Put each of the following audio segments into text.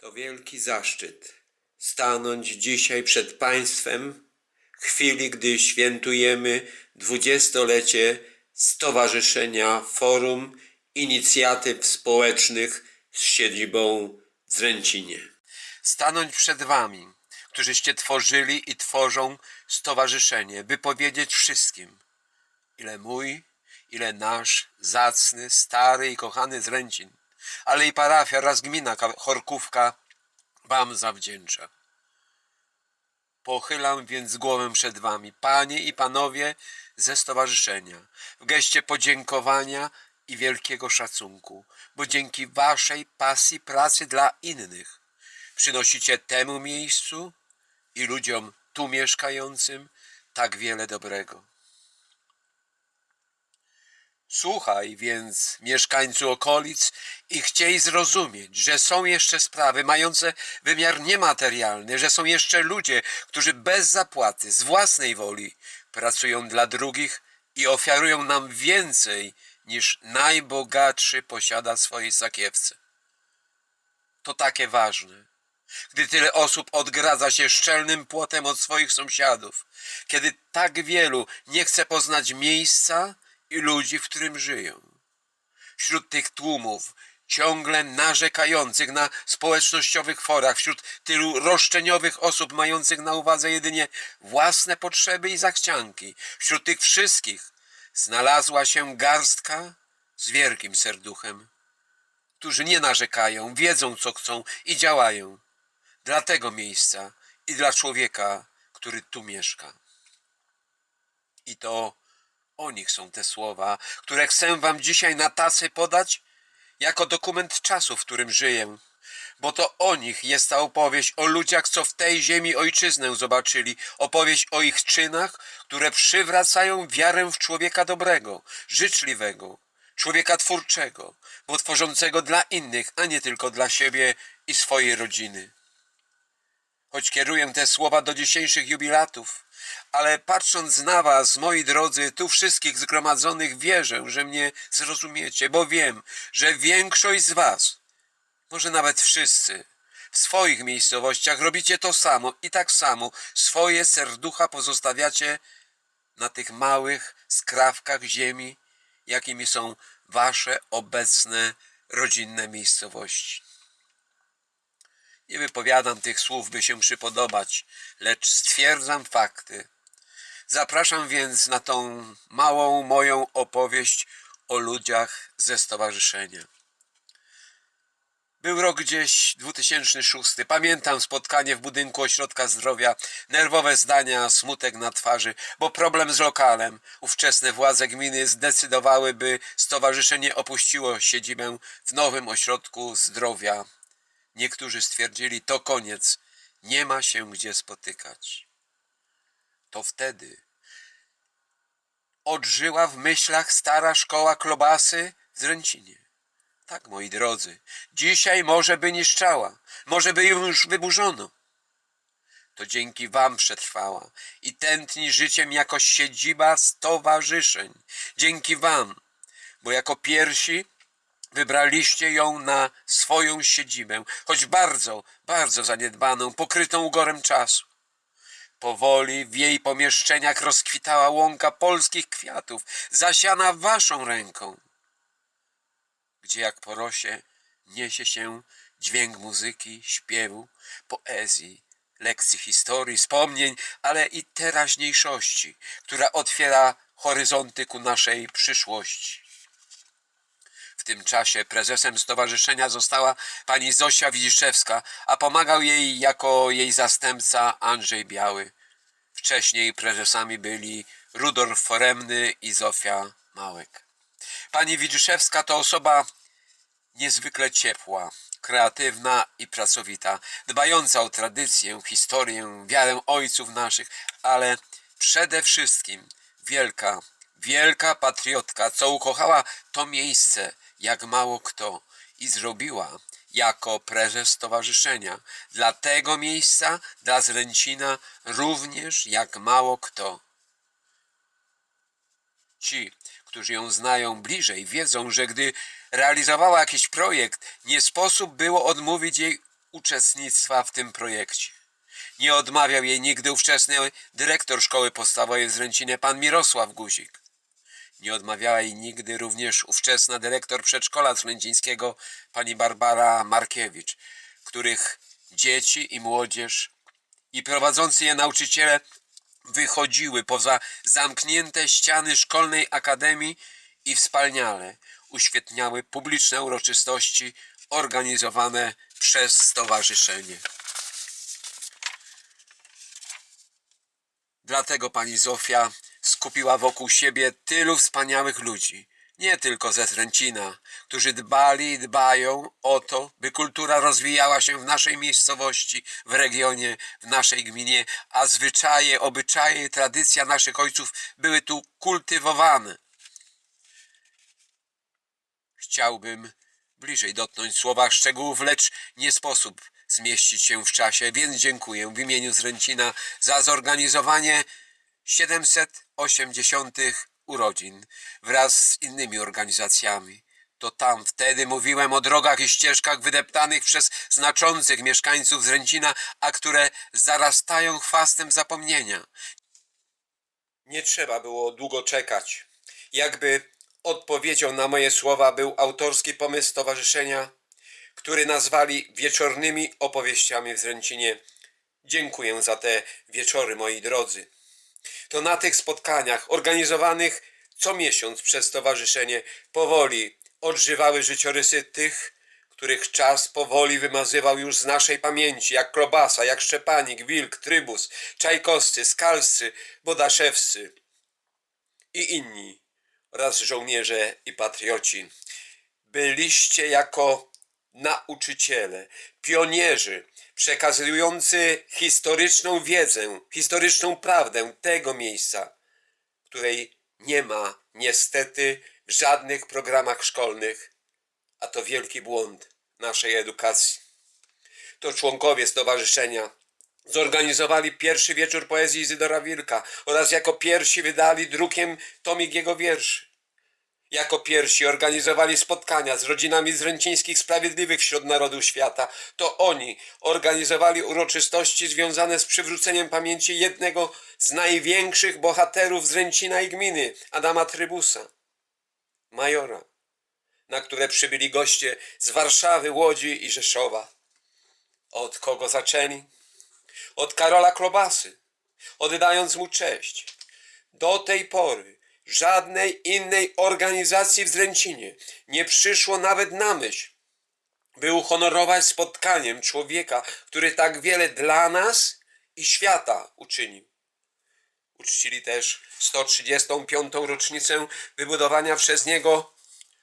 To wielki zaszczyt stanąć dzisiaj przed Państwem w chwili, gdy świętujemy dwudziestolecie Stowarzyszenia Forum Inicjatyw Społecznych z siedzibą w Zręcinie. Stanąć przed Wami, którzyście tworzyli i tworzą stowarzyszenie, by powiedzieć wszystkim, ile mój, ile nasz zacny, stary i kochany Zręcin, ale i parafia oraz gmina Ka- Chorkówka Wam zawdzięcza. Pochylam więc głowę przed Wami, Panie i Panowie ze stowarzyszenia, w geście podziękowania i wielkiego szacunku, bo dzięki Waszej pasji pracy dla innych przynosicie temu miejscu i ludziom tu mieszkającym tak wiele dobrego. Słuchaj więc, mieszkańcu okolic, i chciej zrozumieć, że są jeszcze sprawy mające wymiar niematerialny, że są jeszcze ludzie, którzy bez zapłaty, z własnej woli pracują dla drugich i ofiarują nam więcej niż najbogatszy posiada w swojej sakiewce. To takie ważne, gdy tyle osób odgradza się szczelnym płotem od swoich sąsiadów, kiedy tak wielu nie chce poznać miejsca i ludzi, w którym żyją. Wśród tych tłumów, ciągle narzekających na społecznościowych forach, wśród tylu roszczeniowych osób mających na uwadze jedynie własne potrzeby i zachcianki, wśród tych wszystkich znalazła się garstka z wielkim serduchem, którzy nie narzekają, wiedzą co chcą i działają dla tego miejsca i dla człowieka, który tu mieszka. I to o nich są te słowa, które chcę wam dzisiaj na tacy podać jako dokument czasu, w którym żyję. Bo to o nich jest ta opowieść, o ludziach, co w tej ziemi ojczyznę zobaczyli, opowieść o ich czynach, które przywracają wiarę w człowieka dobrego, życzliwego, człowieka twórczego, bo tworzącego dla innych, a nie tylko dla siebie i swojej rodziny choć kieruję te słowa do dzisiejszych jubilatów, ale patrząc na was, moi drodzy, tu wszystkich zgromadzonych, wierzę, że mnie zrozumiecie, bo wiem, że większość z was, może nawet wszyscy, w swoich miejscowościach robicie to samo i tak samo swoje serducha pozostawiacie na tych małych skrawkach ziemi, jakimi są wasze obecne rodzinne miejscowości. Nie wypowiadam tych słów, by się przypodobać, lecz stwierdzam fakty. Zapraszam więc na tą małą moją opowieść o ludziach ze stowarzyszenia. Był rok gdzieś 2006. Pamiętam spotkanie w budynku ośrodka zdrowia, nerwowe zdania, smutek na twarzy, bo problem z lokalem. Ówczesne władze gminy zdecydowały, by stowarzyszenie opuściło siedzibę w nowym ośrodku zdrowia. Niektórzy stwierdzili, to koniec, nie ma się gdzie spotykać. To wtedy odżyła w myślach stara szkoła klobasy w Zręcinie. Tak, moi drodzy, dzisiaj może by niszczała, może by ją już wyburzono. To dzięki wam przetrwała i tętni życiem jako siedziba stowarzyszeń. Dzięki wam, bo jako pierwsi Wybraliście ją na swoją siedzibę, choć bardzo, bardzo zaniedbaną, pokrytą ugorem czasu. Powoli w jej pomieszczeniach rozkwitała łąka polskich kwiatów, zasiana waszą ręką, gdzie jak po rosie niesie się dźwięk muzyki, śpiewu, poezji, lekcji historii, wspomnień, ale i teraźniejszości, która otwiera horyzonty ku naszej przyszłości. Tym czasie prezesem stowarzyszenia została pani Zosia Widziszewska, a pomagał jej jako jej zastępca Andrzej Biały. Wcześniej prezesami byli Rudolf Foremny i Zofia Małek. Pani Widziszewska to osoba niezwykle ciepła, kreatywna i pracowita, dbająca o tradycję, historię, wiarę ojców naszych, ale przede wszystkim wielka, wielka patriotka, co ukochała to miejsce jak mało kto i zrobiła jako prezes stowarzyszenia dla tego miejsca, dla Zręcina również jak mało kto. Ci, którzy ją znają bliżej, wiedzą, że gdy realizowała jakiś projekt, nie sposób było odmówić jej uczestnictwa w tym projekcie. Nie odmawiał jej nigdy ówczesny dyrektor szkoły podstawowej w Zręcinie, pan Mirosław Guzik. Nie odmawiała jej nigdy również ówczesna dyrektor przedszkola zręcińskiego, pani Barbara Markiewicz, których dzieci i młodzież i prowadzący je nauczyciele wychodziły poza zamknięte ściany szkolnej akademii i wspaniale uświetniały publiczne uroczystości organizowane przez stowarzyszenie. Dlatego pani Zofia skupiła wokół siebie tylu wspaniałych ludzi, nie tylko ze Zręcina, którzy dbali i dbają o to, by kultura rozwijała się w naszej miejscowości, w regionie, w naszej gminie, a zwyczaje, obyczaje i tradycja naszych ojców były tu kultywowane. Chciałbym bliżej dotknąć słowa szczegółów, lecz nie sposób zmieścić się w czasie, więc dziękuję w imieniu Zręcina za zorganizowanie 780 urodzin wraz z innymi organizacjami. To tam wtedy mówiłem o drogach i ścieżkach wydeptanych przez znaczących mieszkańców Zręcina, a które zarastają chwastem zapomnienia. Nie trzeba było długo czekać. Jakby odpowiedzią na moje słowa był autorski pomysł stowarzyszenia, który nazwali wieczornymi opowieściami w Zręcinie. Dziękuję za te wieczory, moi drodzy. To na tych spotkaniach organizowanych co miesiąc przez stowarzyszenie powoli odżywały życiorysy tych, których czas powoli wymazywał już z naszej pamięci, jak Klobasa, jak Szczepanik, Wilk, Trybus, Czajkowscy, Skalscy, Bodaszewscy i inni oraz żołnierze i patrioci. Byliście jako nauczyciele, pionierzy, przekazujący historyczną wiedzę, historyczną prawdę tego miejsca, której nie ma niestety w żadnych programach szkolnych, a to wielki błąd naszej edukacji. To członkowie stowarzyszenia zorganizowali pierwszy wieczór poezji Izydora Wilka oraz jako pierwsi wydali drukiem tomik jego wierszy. Jako pierwsi organizowali spotkania z rodzinami zręcińskich sprawiedliwych wśród narodów świata. To oni organizowali uroczystości związane z przywróceniem pamięci jednego z największych bohaterów Zręcina i gminy, Adama Trybusa, majora, na które przybyli goście z Warszawy, Łodzi i Rzeszowa. Od kogo zaczęli? Od Karola Klobasy, oddając mu cześć. Do tej pory żadnej innej organizacji w Zręcinie nie przyszło nawet na myśl, by uhonorować spotkaniem człowieka, który tak wiele dla nas i świata uczynił. Uczcili też 135. rocznicę wybudowania przez niego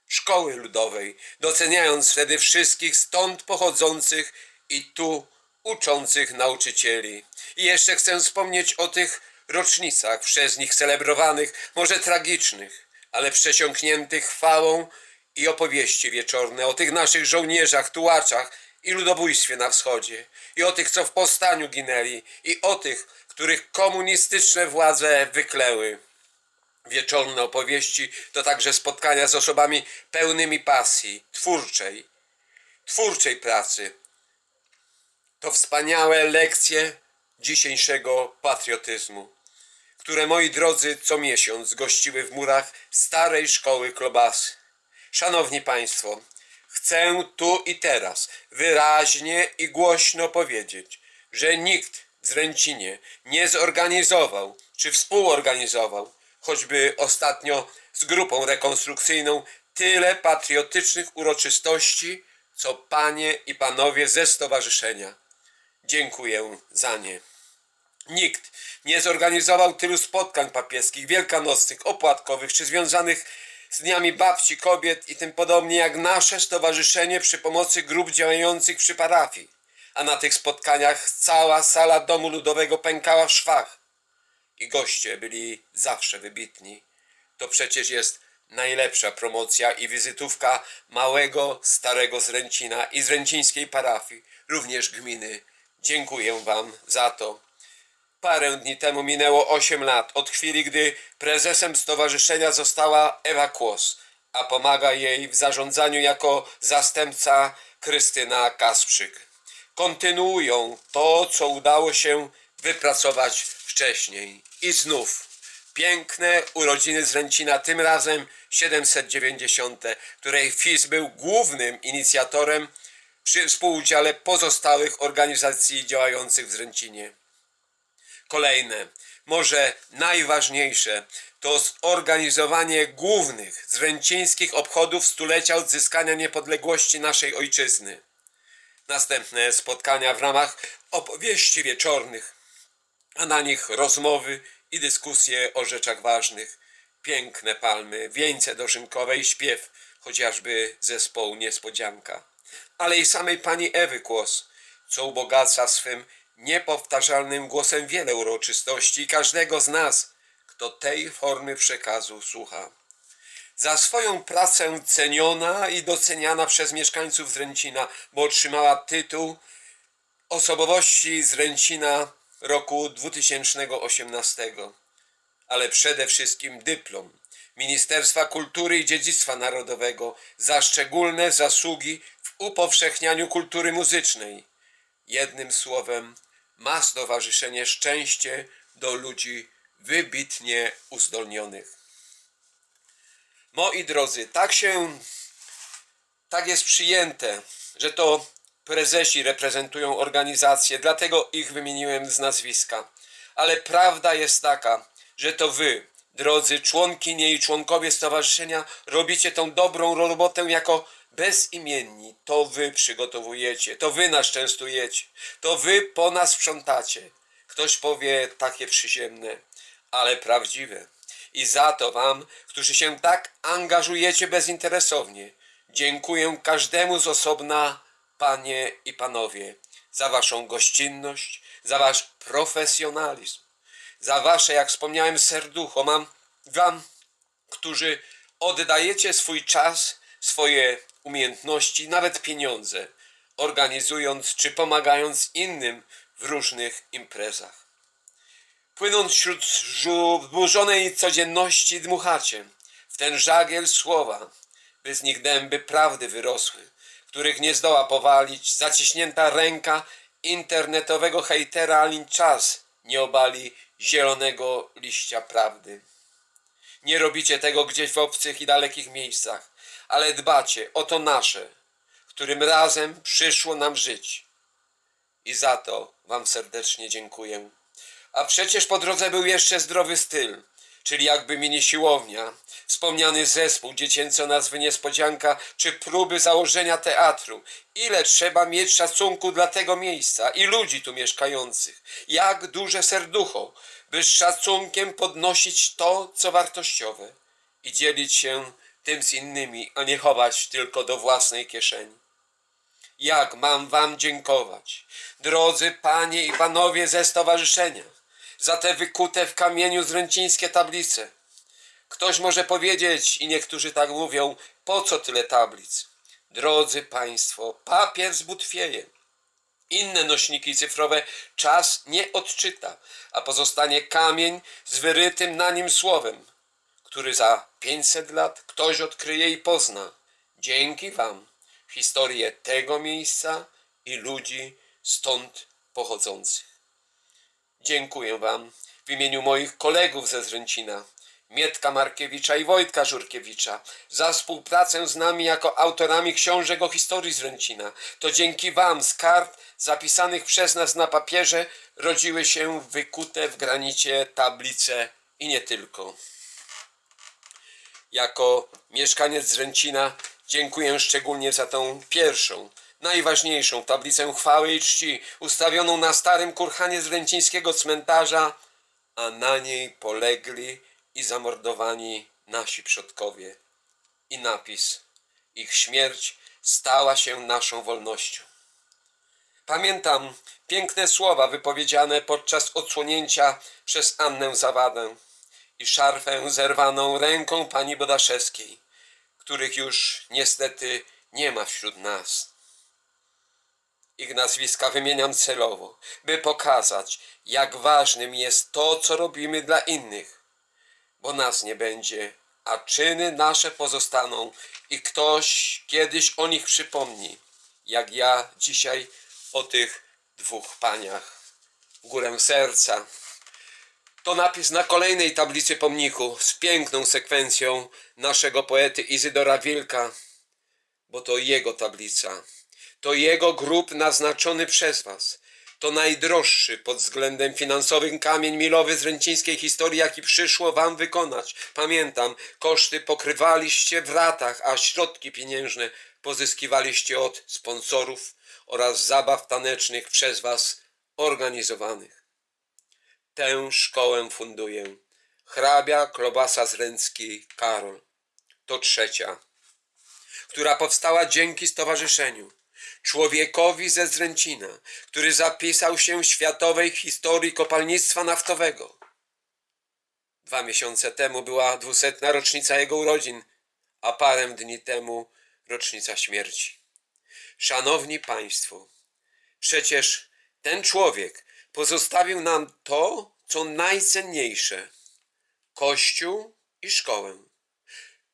szkoły ludowej, doceniając wtedy wszystkich stąd pochodzących i tu uczących nauczycieli. I jeszcze chcę wspomnieć o tych rocznicach przez nich celebrowanych, może tragicznych, ale przesiąkniętych chwałą i opowieści wieczorne o tych naszych żołnierzach, tułaczach i ludobójstwie na wschodzie, i o tych, co w powstaniu ginęli, i o tych, których komunistyczne władze wykleły. Wieczorne opowieści to także spotkania z osobami pełnymi pasji, twórczej, twórczej pracy. To wspaniałe lekcje dzisiejszego patriotyzmu, które moi drodzy co miesiąc gościły w murach starej szkoły Klobasy. Szanowni Państwo, chcę tu i teraz wyraźnie i głośno powiedzieć, że nikt w Zręcinie nie zorganizował czy współorganizował, choćby ostatnio z grupą rekonstrukcyjną, tyle patriotycznych uroczystości, co panie i panowie ze stowarzyszenia. Dziękuję za nie. Nikt nie zorganizował tylu spotkań papieskich, wielkanocnych, opłatkowych czy związanych z dniami babci, kobiet i tym podobnie jak nasze stowarzyszenie przy pomocy grup działających przy parafii. A na tych spotkaniach cała sala domu ludowego pękała w szwach. I goście byli zawsze wybitni. To przecież jest najlepsza promocja i wizytówka małego, starego Zręcina i zręcińskiej parafii, również gminy. Dziękuję Wam za to. Parę dni temu minęło 8 lat od chwili, gdy prezesem stowarzyszenia została Ewa Kłos, a pomaga jej w zarządzaniu jako zastępca Krystyna Kasprzyk. kontynuują to, co udało się wypracować wcześniej. I znów piękne urodziny z Ręcina, tym razem 790, której FIS był głównym inicjatorem przy współudziale pozostałych organizacji działających w Zręcinie. Kolejne, może najważniejsze, to zorganizowanie głównych zręcińskich obchodów stulecia odzyskania niepodległości naszej ojczyzny. Następne spotkania w ramach opowieści wieczornych, a na nich rozmowy i dyskusje o rzeczach ważnych. Piękne palmy, wieńce dożynkowe i śpiew, chociażby zespołu Niespodzianka. Ale i samej pani Ewy głos, co ubogaca swym niepowtarzalnym głosem wiele uroczystości każdego z nas, kto tej formy przekazu słucha. Za swoją pracę ceniona i doceniana przez mieszkańców Zręcina, bo otrzymała tytuł osobowości Zręcina roku 2018, ale przede wszystkim dyplom Ministerstwa Kultury i Dziedzictwa Narodowego za szczególne zasługi w upowszechnianiu kultury muzycznej. Jednym słowem, ma stowarzyszenie szczęście do ludzi wybitnie uzdolnionych. Moi drodzy, tak się, tak jest przyjęte, że to prezesi reprezentują organizacje, dlatego ich wymieniłem z nazwiska. Ale prawda jest taka, że to wy, drodzy członkinie i członkowie stowarzyszenia, robicie tą dobrą robotę jako bezimienni. To wy przygotowujecie, to wy nas częstujecie, to wy po nas sprzątacie. Ktoś powie takie przyziemne, ale prawdziwe. I za to wam, którzy się tak angażujecie bezinteresownie, dziękuję każdemu z osobna, panie i panowie, za waszą gościnność, za wasz profesjonalizm, za wasze, jak wspomniałem, serducho. Mam wam, którzy oddajecie swój czas, swoje umiejętności, nawet pieniądze, organizując czy pomagając innym w różnych imprezach. Płynąc wśród zburzonej codzienności dmuchacie w ten żagiel słowa, by z nich dęby prawdy wyrosły, których nie zdoła powalić zaciśnięta ręka internetowego hejtera, ani czas nie obali zielonego liścia prawdy. Nie robicie tego gdzieś w obcych i dalekich miejscach, ale dbacie o to nasze, którym razem przyszło nam żyć. I za to Wam serdecznie dziękuję. A przecież po drodze był jeszcze zdrowy styl, czyli jakby mini siłownia, wspomniany zespół dziecięco nazwy Niespodzianka, czy próby założenia teatru. Ile trzeba mieć szacunku dla tego miejsca i ludzi tu mieszkających. Jak duże serducho, by z szacunkiem podnosić to, co wartościowe i dzielić się tym z innymi, a nie chować tylko do własnej kieszeni. Jak mam wam dziękować, drodzy panie i panowie ze stowarzyszenia, za te wykute w kamieniu zręcińskie tablice. Ktoś może powiedzieć, i niektórzy tak mówią, po co tyle tablic? Drodzy państwo, papier zbutwieje. Inne nośniki cyfrowe czas nie odczyta, a pozostanie kamień z wyrytym na nim słowem, który za 500 lat ktoś odkryje i pozna. Dzięki Wam historię tego miejsca i ludzi stąd pochodzących. Dziękuję Wam w imieniu moich kolegów ze Zręcina, Mietka Markiewicza i Wojtka Żurkiewicza, za współpracę z nami jako autorami książek o historii Zręcina. To dzięki Wam z kart zapisanych przez nas na papierze rodziły się wykute w granicie tablice i nie tylko. Jako mieszkaniec Zręcina dziękuję szczególnie za tą pierwszą, najważniejszą tablicę chwały i czci ustawioną na starym kurhanie zręcińskiego cmentarza, a na niej polegli i zamordowani nasi przodkowie. I napis ich śmierć stała się naszą wolnością. Pamiętam piękne słowa wypowiedziane podczas odsłonięcia przez Annę Zawadę i szarfę zerwaną ręką pani Bodaszewskiej, których już niestety nie ma wśród nas. Ich nazwiska wymieniam celowo, by pokazać, jak ważnym jest to, co robimy dla innych, bo nas nie będzie, a czyny nasze pozostaną i ktoś kiedyś o nich przypomni, jak ja dzisiaj o tych dwóch paniach. Górę serca. To napis na kolejnej tablicy pomniku z piękną sekwencją naszego poety Izydora Wilka, bo to jego tablica. To jego grób naznaczony przez was. To najdroższy pod względem finansowym kamień milowy z ręcińskiej historii, jaki przyszło wam wykonać. Pamiętam, koszty pokrywaliście w ratach, a środki pieniężne pozyskiwaliście od sponsorów oraz zabaw tanecznych przez was organizowanych. Tę szkołę funduje hrabia Klobasa z Ręckiej Karol. To trzecia, która powstała dzięki stowarzyszeniu. Człowiekowi ze Zręcina, który zapisał się w światowej historii kopalnictwa naftowego. Dwa miesiące temu była dwusetna rocznica jego urodzin, a parę dni temu rocznica śmierci. Szanowni Państwo, przecież ten człowiek pozostawił nam to, co najcenniejsze Kościół i szkołę,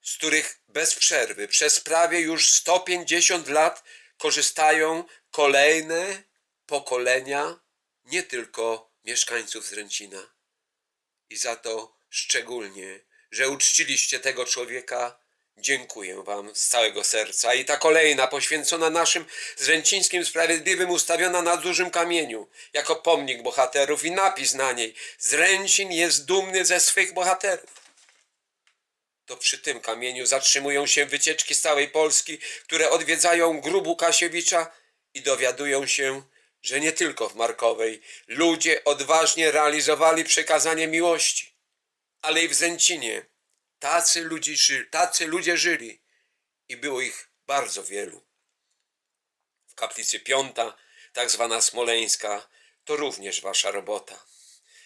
z których bez przerwy przez prawie już 150 lat korzystają kolejne pokolenia, nie tylko mieszkańców Zręcina. I za to szczególnie, że uczciliście tego człowieka, dziękuję Wam z całego serca. I ta kolejna, poświęcona naszym zręcińskim sprawiedliwym, ustawiona na dużym kamieniu, jako pomnik bohaterów i napis na niej: Zręcin jest dumny ze swych bohaterów. To przy tym kamieniu zatrzymują się wycieczki z całej Polski, które odwiedzają grób Łukasiewicza i dowiadują się, że nie tylko w Markowej ludzie odważnie realizowali przekazanie miłości, ale i w Zęcinie tacy ludzie, ży- tacy ludzie żyli i było ich bardzo wielu. W kaplicy piąta, tak zwana smoleńska, to również wasza robota.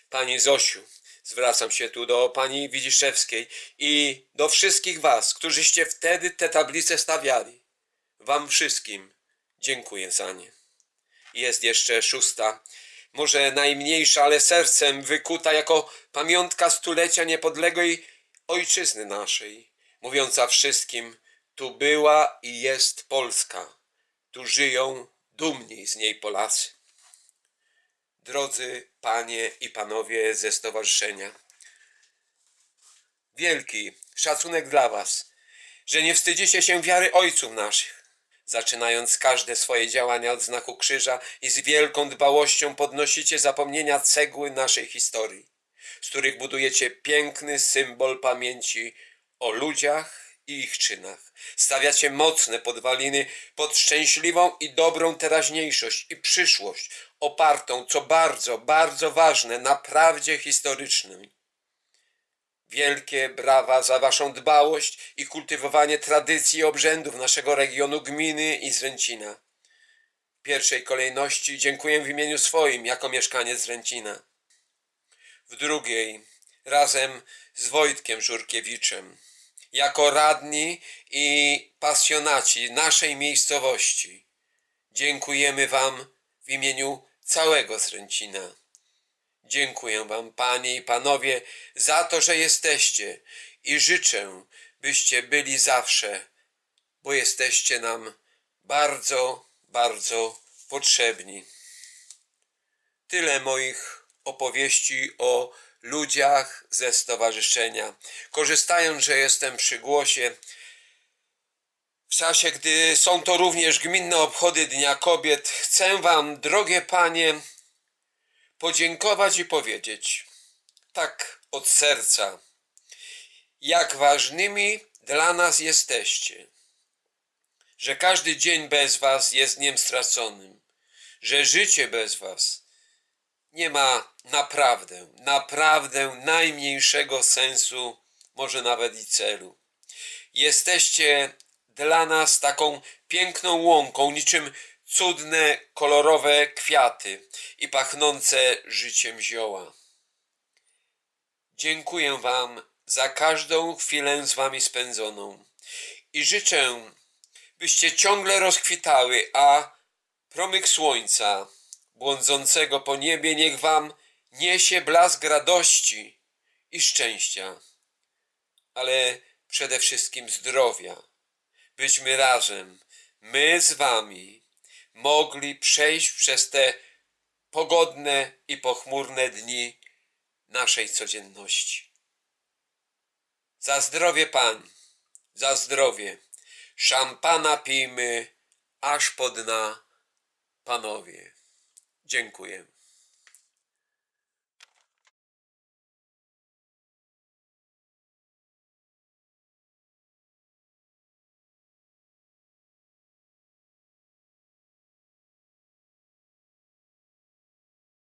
Pani Zosiu, zwracam się tu do pani Widziszewskiej i do wszystkich was, którzyście wtedy te tablice stawiali. Wam wszystkim dziękuję za nie. Jest jeszcze szósta, może najmniejsza, ale sercem wykuta jako pamiątka stulecia niepodległej ojczyzny naszej, mówiąca wszystkim, tu była i jest Polska, tu żyją dumni z niej Polacy. Drodzy panie i panowie ze stowarzyszenia, wielki szacunek dla was, że nie wstydzicie się wiary ojców naszych, zaczynając każde swoje działania od znaku krzyża i z wielką dbałością podnosicie zapomnienia cegły naszej historii, z których budujecie piękny symbol pamięci o ludziach i ich czynach. Stawiacie mocne podwaliny pod szczęśliwą i dobrą teraźniejszość i przyszłość, opartą, co bardzo, bardzo ważne, na prawdzie historycznej. Wielkie brawa za Waszą dbałość i kultywowanie tradycji i obrzędów naszego regionu gminy i Zręcina. W pierwszej kolejności dziękuję w imieniu swoim jako mieszkaniec Zręcina. W drugiej razem z Wojtkiem Żurkiewiczem jako radni i pasjonaci naszej miejscowości. Dziękujemy Wam w imieniu całego Zręcina. Dziękuję Wam, Panie i Panowie, za to, że jesteście i życzę, byście byli zawsze, bo jesteście nam bardzo, bardzo potrzebni. Tyle moich opowieści o ludziach ze stowarzyszenia. Korzystając, że jestem przy głosie, w czasie, gdy są to również gminne obchody Dnia Kobiet, chcę Wam, drogie panie, podziękować i powiedzieć, tak od serca, jak ważnymi dla nas jesteście, że każdy dzień bez Was jest dniem straconym, że życie bez Was nie ma naprawdę, naprawdę najmniejszego sensu, może nawet i celu. Jesteście dla nas taką piękną łąką, niczym cudne, kolorowe kwiaty i pachnące życiem zioła. Dziękuję Wam za każdą chwilę z Wami spędzoną i życzę, byście ciągle rozkwitały, a promyk słońca błądzącego po niebie niech Wam niesie blask radości i szczęścia, ale przede wszystkim zdrowia. Byśmy razem, my z Wami, mogli przejść przez te pogodne i pochmurne dni naszej codzienności. Za zdrowie pań, za zdrowie. Szampana pijmy aż po dna, panowie. Dziękuję.